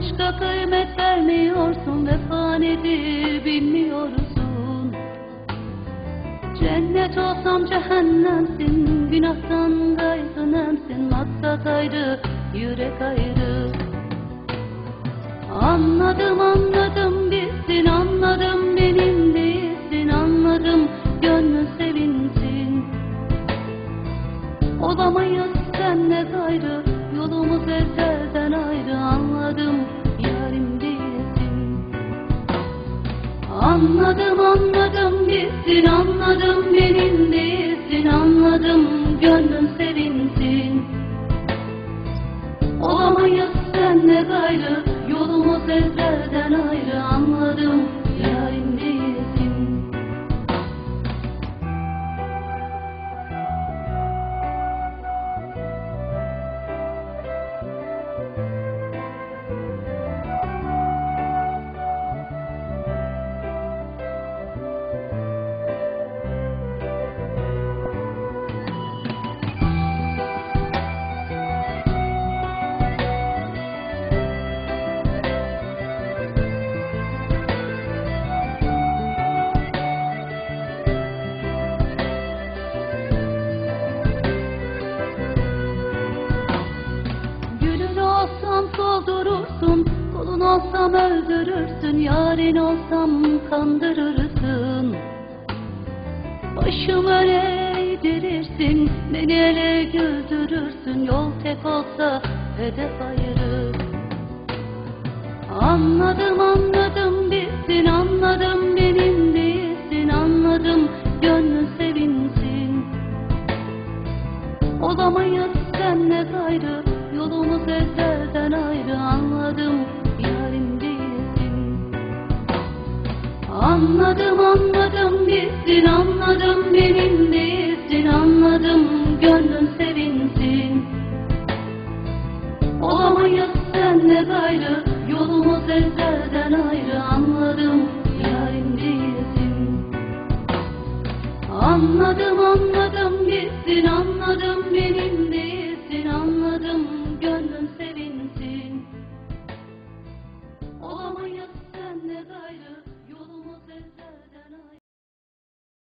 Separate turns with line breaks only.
Aşka kıymet vermiyorsun vefa nedir bilmiyorsun. Cennet olsam cehennemsin Günahtan gayrınemsin Maksat ayrı, yürek ayrı. Anladım anladım bitsin Anladım benim değilsin Anladım gönlün sevinsin. Olamayız senle gayrı. Yolumuz ezelden ayrı Anladım yarim değilsin Anladım anladım bitsin Anladım benim değilsin Anladım gönlün sevinsin. Olamayız senle gayrı Yolumuz ezelden ayrı olsam öldürürsün Yarın olsam kandırırsın. Başım öne eğdirirsin Beni ele güldürürsün. Yol tek olsa hedef ayırır. Anladım anladım bitsin Anladım benim değilsin. Anladım gönlün sevinsin. Olamayız senle gayrı Yolumuz ezelden Anladım anladım bitsin Anladım benim değilsin. Anladım gönlün sevinsin. Olamayız senle gayrı Yolumuz ezelden ayrı. Anladım yarim değilsin. Anladım anladım bitsin Anladım